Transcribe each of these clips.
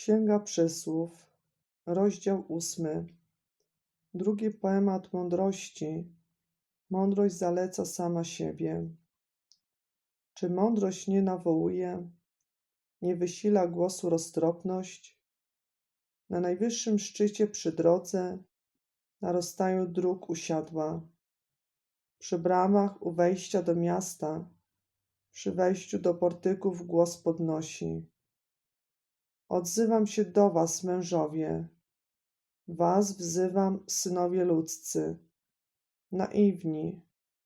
Księga Przysłów, rozdział ósmy. Drugi poemat mądrości. Mądrość zaleca sama siebie. Czy mądrość nie nawołuje, nie wysila głosu roztropność? Na najwyższym szczycie przy drodze, na rozstaju dróg usiadła. Przy bramach u wejścia do miasta, przy wejściu do portyków głos podnosi. Odzywam się do was, mężowie. Was wzywam, synowie ludzcy. Naiwni,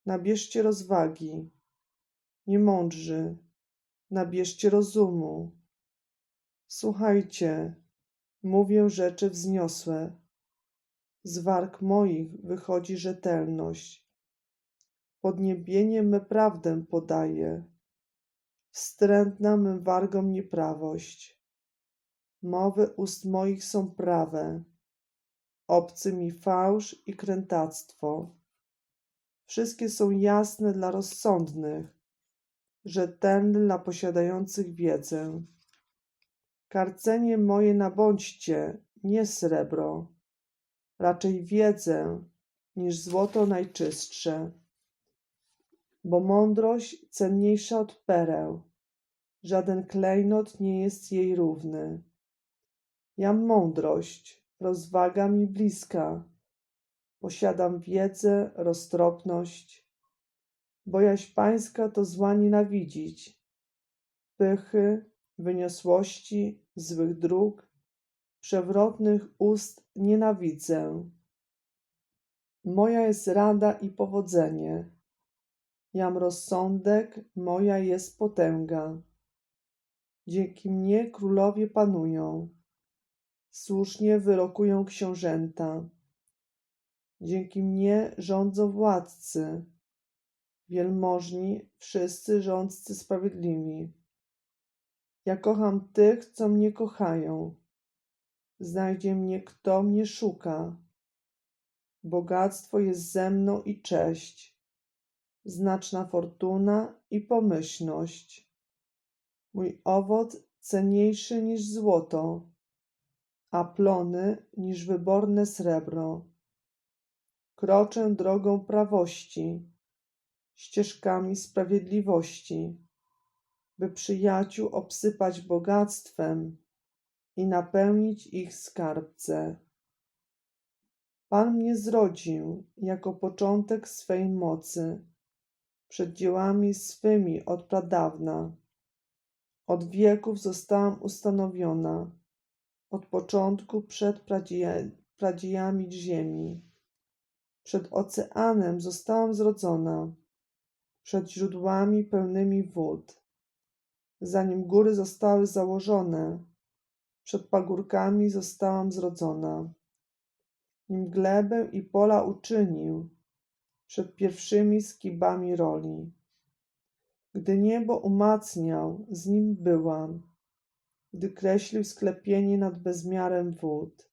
nabierzcie rozwagi. Niemądrzy, nabierzcie rozumu. Słuchajcie, mówię rzeczy wzniosłe. Z warg moich wychodzi rzetelność. Podniebienie me prawdę podaje. Wstrętna mym wargom nieprawość. Mowy ust moich są prawe. Obcy mi fałsz i krętactwo. Wszystkie są jasne dla rozsądnych, rzetelne dla posiadających wiedzę. Karcenie moje nabądźcie, nie srebro, raczej wiedzę niż złoto najczystsze. Bo mądrość cenniejsza od pereł, żaden klejnot nie jest jej równy. Jam mądrość, rozwaga mi bliska, posiadam wiedzę, roztropność. Bojaźń pańska to zła nienawidzić, pychy, wyniosłości, złych dróg, przewrotnych ust nienawidzę. Moja jest rada i powodzenie, jam rozsądek, moja jest potęga. Dzięki mnie królowie panują, słusznie wyrokują książęta. Dzięki mnie rządzą władcy, wielmożni, wszyscy rządcy sprawiedliwi. Ja kocham tych, co mnie kochają. Znajdzie mnie, kto mnie szuka. Bogactwo jest ze mną i cześć, znaczna fortuna i pomyślność. Mój owoc cenniejszy niż złoto, a plony niż wyborne srebro. Kroczę drogą prawości, ścieżkami sprawiedliwości, by przyjaciół obsypać bogactwem i napełnić ich skarbce. Pan mnie zrodził jako początek swej mocy, przed dziełami swymi od pradawna. Od wieków zostałam ustanowiona, od początku przed pradzieja- pradziejami ziemi. Przed oceanem zostałam zrodzona, przed źródłami pełnymi wód. Zanim góry zostały założone, przed pagórkami zostałam zrodzona. Nim glebę i pola uczynił, przed pierwszymi skibami roli. Gdy niebo umacniał, z nim byłam, gdy kreślił sklepienie nad bezmiarem wód,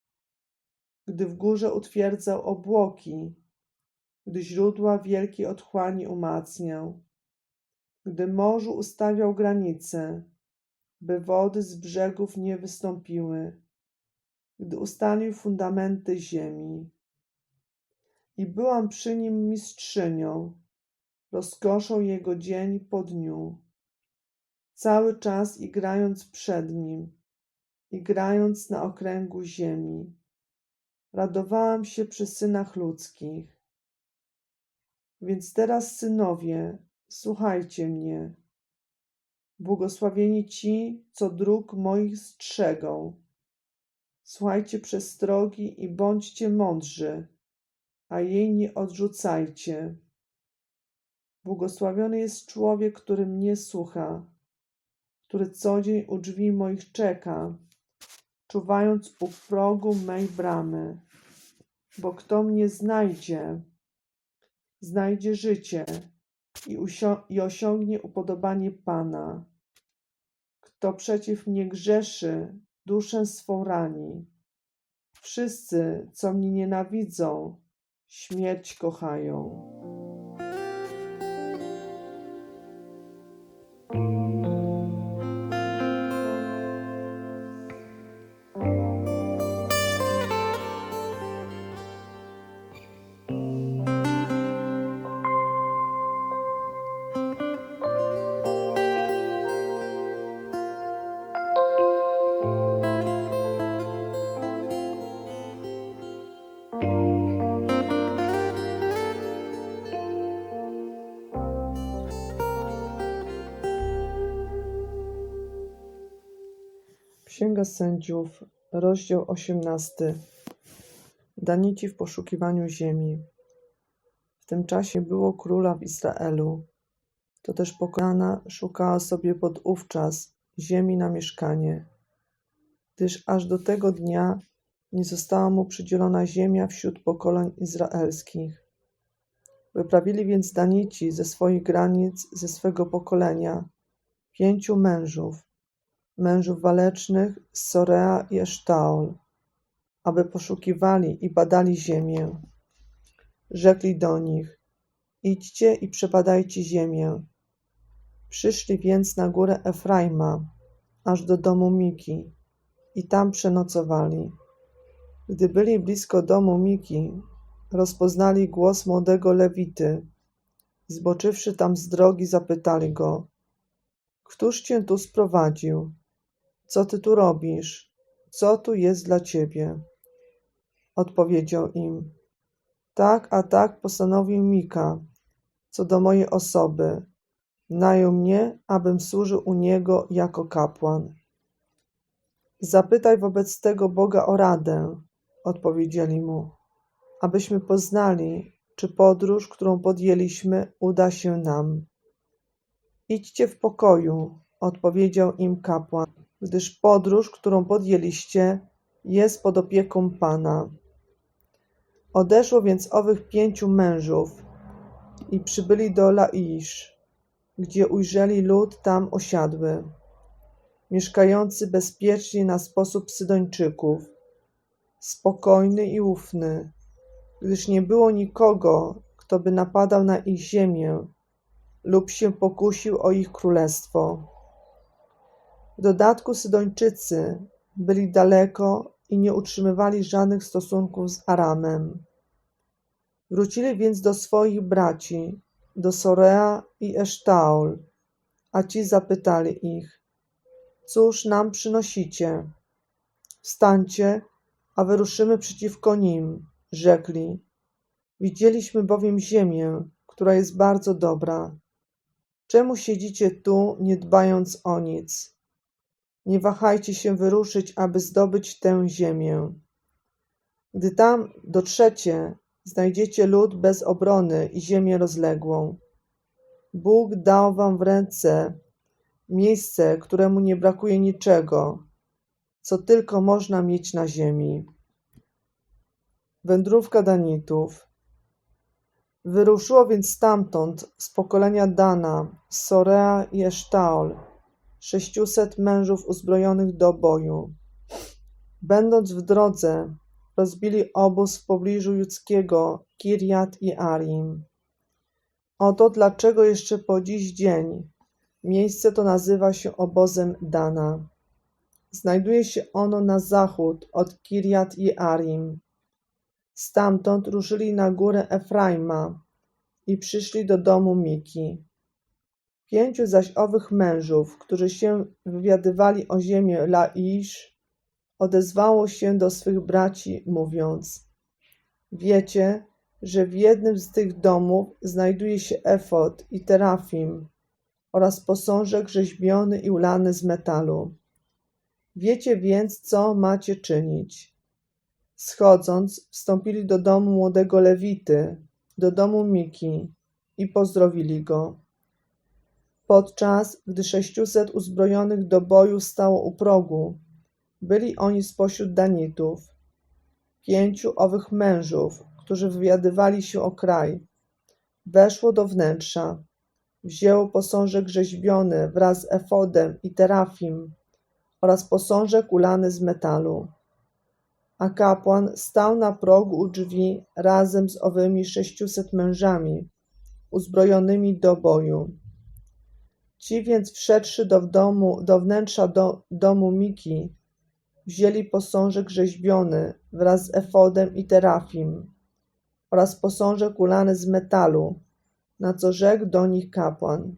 gdy w górze utwierdzał obłoki, gdy źródła wielkiej otchłani umacniał, gdy morzu ustawiał granice, by wody z brzegów nie wystąpiły, gdy ustalił fundamenty ziemi. I byłam przy nim mistrzynią, rozkoszą jego dzień po dniu, cały czas igrając przed nim, igrając na okręgu ziemi. Radowałam się przy synach ludzkich. Więc teraz, synowie, słuchajcie mnie. Błogosławieni ci, co dróg moich strzegą. Słuchajcie przestrogi i bądźcie mądrzy, a jej nie odrzucajcie. Błogosławiony jest człowiek, który mnie słucha, który co dzień u drzwi moich czeka, czuwając u progu mej bramy. Bo kto mnie znajdzie, znajdzie życie i, i osiągnie upodobanie Pana. Kto przeciw mnie grzeszy, duszę swą rani. Wszyscy, co mnie nienawidzą, śmierć kochają. Księga Sędziów, rozdział 18. Danici w poszukiwaniu ziemi. W tym czasie było króla w Izraelu. To też pokonana szukała sobie podówczas ziemi na mieszkanie, gdyż aż do tego dnia nie została mu przydzielona ziemia wśród pokoleń izraelskich. Wyprawili więc Danici ze swoich granic, ze swego pokolenia, pięciu mężów, mężów walecznych z Sorea i Esztaol, aby poszukiwali i badali ziemię. Rzekli do nich, idźcie i przebadajcie ziemię. Przyszli więc na górę Efraima, aż do domu Miki i tam przenocowali. Gdy byli blisko domu Miki, rozpoznali głos młodego Lewity. Zboczywszy tam z drogi, zapytali go, Któż cię tu sprowadził? Co ty tu robisz? Co tu jest dla ciebie? Odpowiedział im, tak, a tak postanowił Mika, co do mojej osoby. Najął mnie, abym służył u niego jako kapłan. Zapytaj wobec tego Boga o radę, odpowiedzieli mu, abyśmy poznali, czy podróż, którą podjęliśmy, uda się nam. Idźcie w pokoju, odpowiedział im kapłan, gdyż podróż, którą podjęliście, jest pod opieką Pana. Odeszło więc owych pięciu mężów i przybyli do Laisz, gdzie ujrzeli lud tam osiadły, mieszkający bezpiecznie na sposób Sydończyków, spokojny i ufny, gdyż nie było nikogo, kto by napadał na ich ziemię lub się pokusił o ich królestwo. W dodatku Sydończycy byli daleko i nie utrzymywali żadnych stosunków z Aramem. Wrócili więc do swoich braci, do Sorea i Esztaol, a ci zapytali ich, cóż nam przynosicie? Wstańcie, a wyruszymy przeciwko nim, rzekli. Widzieliśmy bowiem ziemię, która jest bardzo dobra. Czemu siedzicie tu, nie dbając o nic? Nie wahajcie się wyruszyć, aby zdobyć tę ziemię. Gdy tam dotrzecie, znajdziecie lud bez obrony i ziemię rozległą. Bóg dał wam w ręce miejsce, któremu nie brakuje niczego, co tylko można mieć na ziemi. Wędrówka Danitów. Wyruszyło więc stamtąd z pokolenia Dana, Sorea i Esztaol, sześciuset mężów uzbrojonych do boju. Będąc w drodze, rozbili obóz w pobliżu judzkiego Kirjat i Arim. Oto dlaczego jeszcze po dziś dzień miejsce to nazywa się obozem Dana. Znajduje się ono na zachód od Kirjat i Arim. Stamtąd ruszyli na górę Efraima i przyszli do domu Miki. Pięciu zaś owych mężów, którzy się wywiadywali o ziemię Laisz, odezwało się do swych braci, mówiąc: Wiecie, że w jednym z tych domów znajduje się efod i terafim oraz posążek rzeźbiony i ulany z metalu. Wiecie więc, co macie czynić. Schodząc, wstąpili do domu młodego Lewity, do domu Miki i pozdrowili go. Podczas gdy sześciuset uzbrojonych do boju stało u progu, byli oni spośród Danitów. Pięciu owych mężów, którzy wywiadywali się o kraj, weszło do wnętrza, wzięło posążek rzeźbiony wraz z efodem i terafim oraz posążek ulany z metalu. A kapłan stał na progu u drzwi razem z owymi sześciuset mężami, uzbrojonymi do boju. Ci więc wszedłszy do, domu, do wnętrza do, domu Miki, wzięli posążek rzeźbiony wraz z efodem i terafim oraz posążek ulany z metalu, na co rzekł do nich kapłan.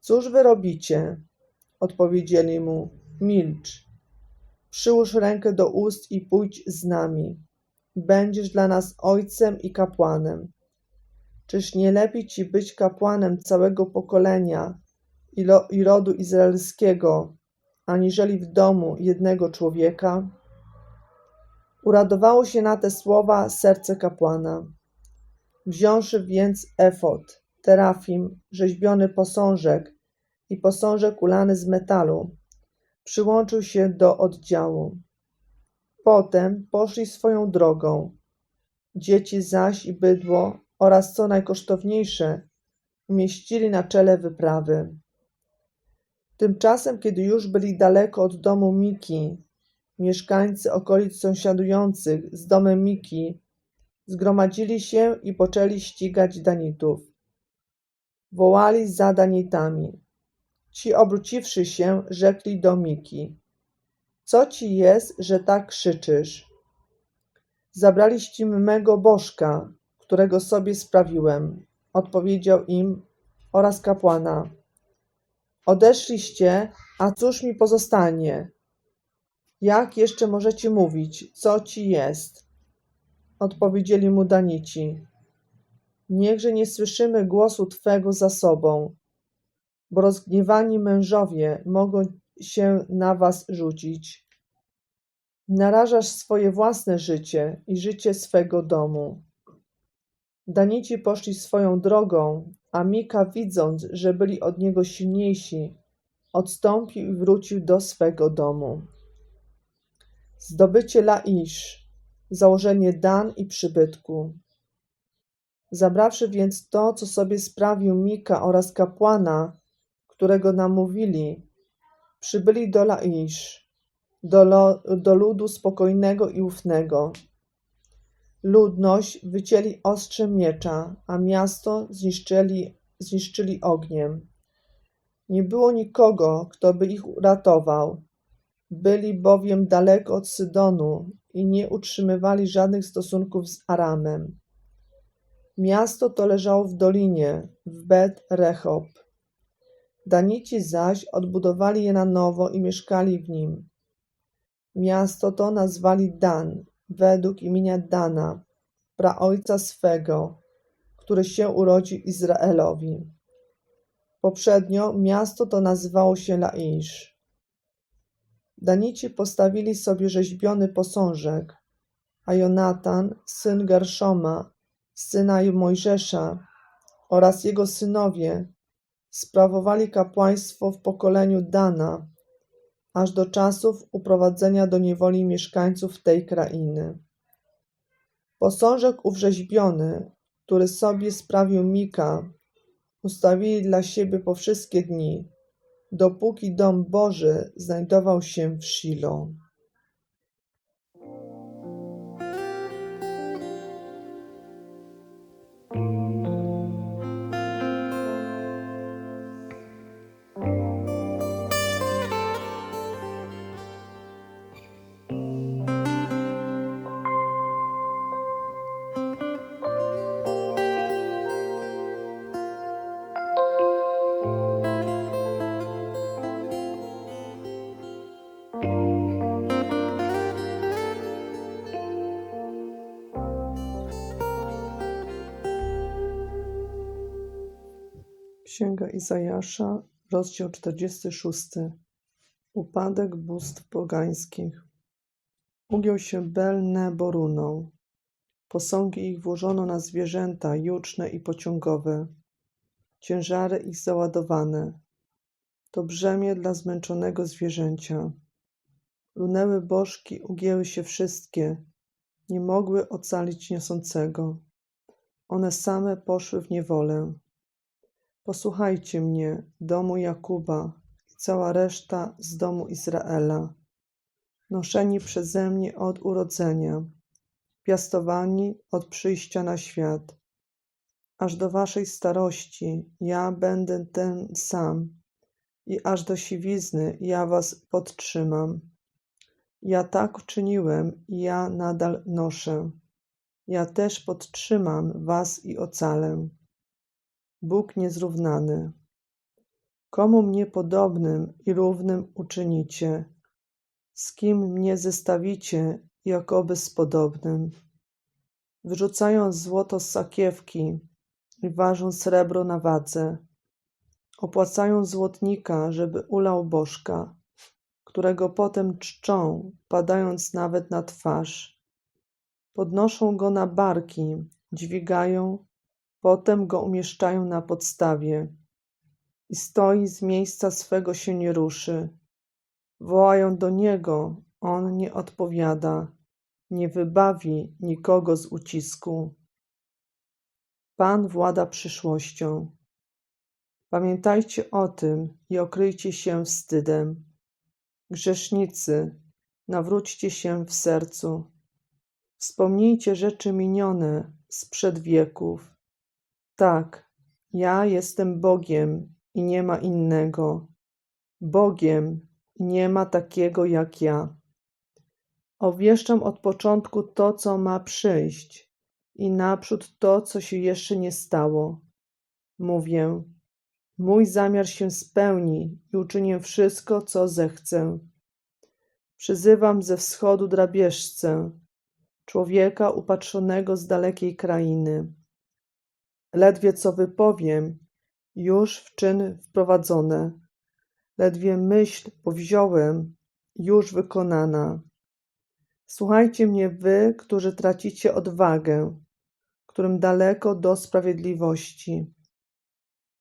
Cóż wy robicie? Odpowiedzieli mu, milcz. Przyłóż rękę do ust i pójdź z nami. Będziesz dla nas ojcem i kapłanem. Czyż nie lepiej ci być kapłanem całego pokolenia i, lo, i rodu izraelskiego, aniżeli w domu jednego człowieka? Uradowało się na te słowa serce kapłana. Wziąwszy więc efod, terafim, rzeźbiony posążek i posążek ulany z metalu, przyłączył się do oddziału. Potem poszli swoją drogą. Dzieci zaś i bydło oraz co najkosztowniejsze umieścili na czele wyprawy. Tymczasem, kiedy już byli daleko od domu Miki, mieszkańcy okolic sąsiadujących z domem Miki zgromadzili się i poczęli ścigać Danitów. Wołali za Danitami. Ci obróciwszy się, rzekli do Miki: Co ci jest, że tak krzyczysz? Zabraliście mego bożka, którego sobie sprawiłem, odpowiedział im oraz kapłana. Odeszliście, a cóż mi pozostanie? Jak jeszcze możecie mówić, co ci jest? Odpowiedzieli mu Danici. Niechże nie słyszymy głosu Twego za sobą, bo rozgniewani mężowie mogą się na was rzucić. Narażasz swoje własne życie i życie swego domu. Danici poszli swoją drogą, a Mika, widząc, że byli od niego silniejsi, odstąpił i wrócił do swego domu. Zdobycie Laisz, założenie Dan i przybytku. Zabrawszy więc to, co sobie sprawił Mika oraz kapłana, którego namówili, przybyli do Laisz, do, lo, do ludu spokojnego i ufnego. Ludność wycięli ostrzem miecza, a miasto zniszczyli, zniszczyli ogniem. Nie było nikogo, kto by ich uratował. Byli bowiem daleko od Sydonu i nie utrzymywali żadnych stosunków z Aramem. Miasto to leżało w dolinie, w Bet Rehob. Danici zaś odbudowali je na nowo i mieszkali w nim. Miasto to nazwali Dan, według imienia Dana, praojca swego, który się urodził Izraelowi. Poprzednio miasto to nazywało się Laisz. Danici postawili sobie rzeźbiony posążek, a Jonatan, syn Gerszoma, syna Mojżesza oraz jego synowie sprawowali kapłaństwo w pokoleniu Dana, aż do czasów uprowadzenia do niewoli mieszkańców tej krainy. Posążek ów rzeźbiony, który sobie sprawił Mika, ustawili dla siebie po wszystkie dni, dopóki dom Boży znajdował się w Shilo. Księga Izajasza, rozdział 46. Upadek bóstw pogańskich. Ugiął się Bel Nebo runą. Posągi ich włożono na zwierzęta juczne i pociągowe. Ciężary ich załadowane. To brzemię dla zmęczonego zwierzęcia. Runęły bożki, ugięły się wszystkie. Nie mogły ocalić niosącego. One same poszły w niewolę. Posłuchajcie mnie, domu Jakuba i cała reszta z domu Izraela, noszeni przeze mnie od urodzenia, piastowani od przyjścia na świat. Aż do waszej starości ja będę ten sam i aż do siwizny ja was podtrzymam. Ja tak uczyniłem i ja nadal noszę. Ja też podtrzymam was i ocalę. Bóg niezrównany. Komu mnie podobnym i równym uczynicie? Z kim mnie zestawicie, jakoby z podobnym? Wyrzucają złoto z sakiewki i ważą srebro na wadze. Opłacają złotnika, żeby ulał bożka. którego potem czczą, padając nawet na twarz. Podnoszą go na barki, dźwigają, potem go umieszczają na podstawie. I stoi z miejsca swego się nie ruszy. Wołają do niego, on nie odpowiada, nie wybawi nikogo z ucisku. Pan włada przyszłością. Pamiętajcie o tym i okryjcie się wstydem. Grzesznicy, nawróćcie się w sercu. Wspomnijcie rzeczy minione sprzed wieków. Tak, ja jestem Bogiem i nie ma innego. Bogiem i nie ma takiego jak ja. Obwieszczam od początku to, co ma przyjść i naprzód to, co się jeszcze nie stało. Mówię, mój zamiar się spełni i uczynię wszystko, co zechcę. Przyzywam ze wschodu drapieżcę, człowieka upatrzonego z dalekiej krainy. Ledwie co wypowiem, już w czyn wprowadzone. Ledwie myśl powziąłem, już wykonana. Słuchajcie mnie wy, którzy tracicie odwagę, którym daleko do sprawiedliwości.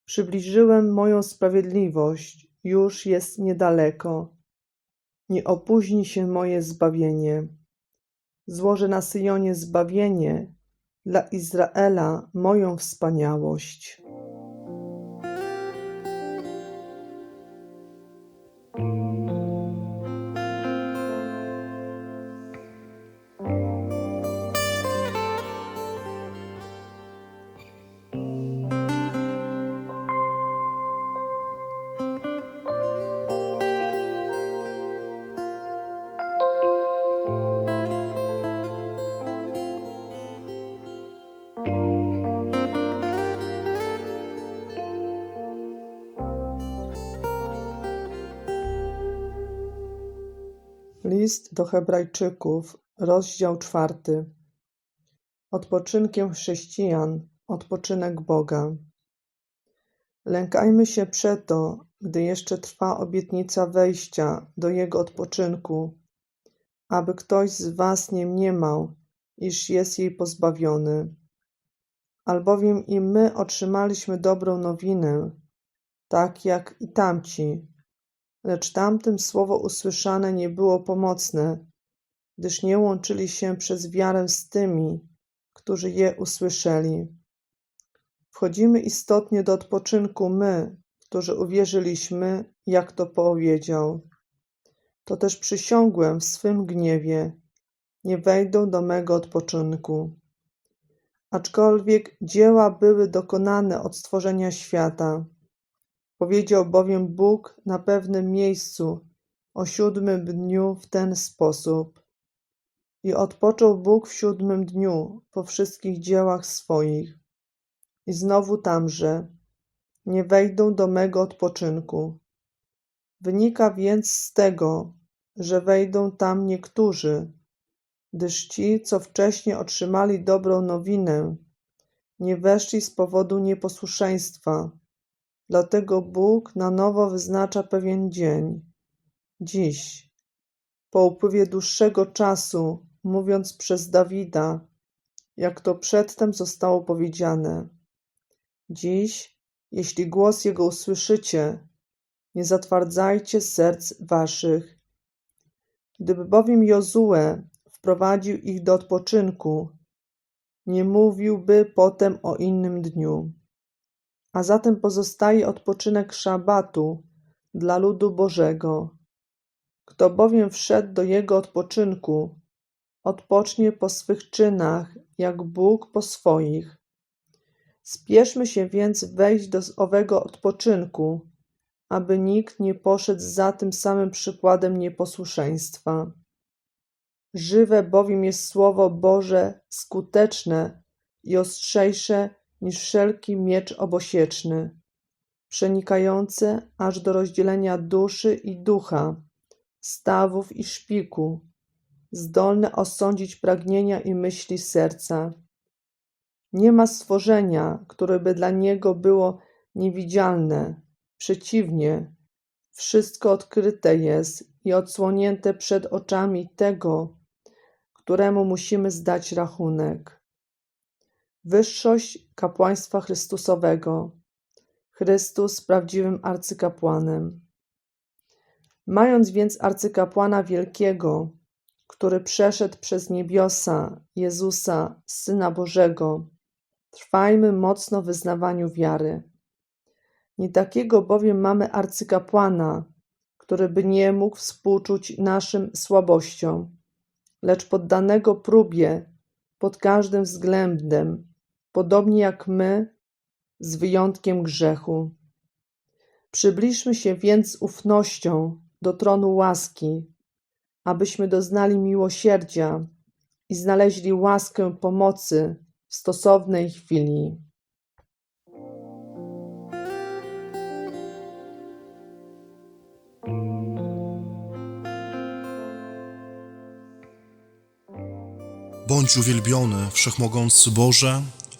Przybliżyłem moją sprawiedliwość, już jest niedaleko. Nie opóźni się moje zbawienie. Złożę na Syjonie zbawienie, dla Izraela moją wspaniałość. Do Hebrajczyków, rozdział czwarty. Odpoczynkiem chrześcijan, odpoczynek Boga. Lękajmy się przeto, gdy jeszcze trwa obietnica wejścia do Jego odpoczynku, aby ktoś z Was nie mniemał, iż jest jej pozbawiony. Albowiem i my otrzymaliśmy dobrą nowinę, tak jak i tamci, lecz tamtym słowo usłyszane nie było pomocne, gdyż nie łączyli się przez wiarę z tymi, którzy je usłyszeli. Wchodzimy istotnie do odpoczynku my, którzy uwierzyliśmy, jak to powiedział. To też przysiągłem w swym gniewie, nie wejdą do mego odpoczynku. Aczkolwiek dzieła były dokonane od stworzenia świata, Powiedział bowiem Bóg na pewnym miejscu o siódmym dniu w ten sposób. I odpoczął Bóg w siódmym dniu po wszystkich dziełach swoich. I znowu tamże nie wejdą do mego odpoczynku. Wynika więc z tego, że wejdą tam niektórzy, gdyż ci, co wcześniej otrzymali dobrą nowinę, nie weszli z powodu nieposłuszeństwa Dlatego Bóg na nowo wyznacza pewien dzień, dziś, po upływie dłuższego czasu, mówiąc przez Dawida, jak to przedtem zostało powiedziane. Dziś, jeśli głos Jego usłyszycie, nie zatwardzajcie serc waszych. Gdyby bowiem Jozue wprowadził ich do odpoczynku, nie mówiłby potem o innym dniu a zatem pozostaje odpoczynek szabatu dla ludu Bożego. Kto bowiem wszedł do jego odpoczynku, odpocznie po swych czynach, jak Bóg po swoich. Spieszmy się więc wejść do owego odpoczynku, aby nikt nie poszedł za tym samym przykładem nieposłuszeństwa. Żywe bowiem jest Słowo Boże skuteczne i ostrzejsze niż wszelki miecz obosieczny, przenikający aż do rozdzielenia duszy i ducha, stawów i szpiku, zdolne osądzić pragnienia i myśli serca. Nie ma stworzenia, które by dla niego było niewidzialne. Przeciwnie, wszystko odkryte jest i odsłonięte przed oczami tego, któremu musimy zdać rachunek. Wyższość kapłaństwa Chrystusowego. Chrystus prawdziwym arcykapłanem. Mając więc arcykapłana wielkiego, który przeszedł przez niebiosa, Jezusa, Syna Bożego, trwajmy mocno w wyznawaniu wiary. Nie takiego bowiem mamy arcykapłana, który by nie mógł współczuć naszym słabościom, lecz poddanego próbie pod każdym względem, podobnie jak my, z wyjątkiem grzechu. Przybliżmy się więc z ufnością do tronu łaski, abyśmy doznali miłosierdzia i znaleźli łaskę pomocy w stosownej chwili. Bądź uwielbiony, wszechmogący Boże,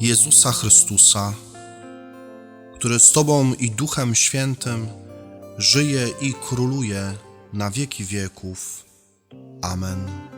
Jezusa Chrystusa, który z Tobą i Duchem Świętym żyje i króluje na wieki wieków. Amen.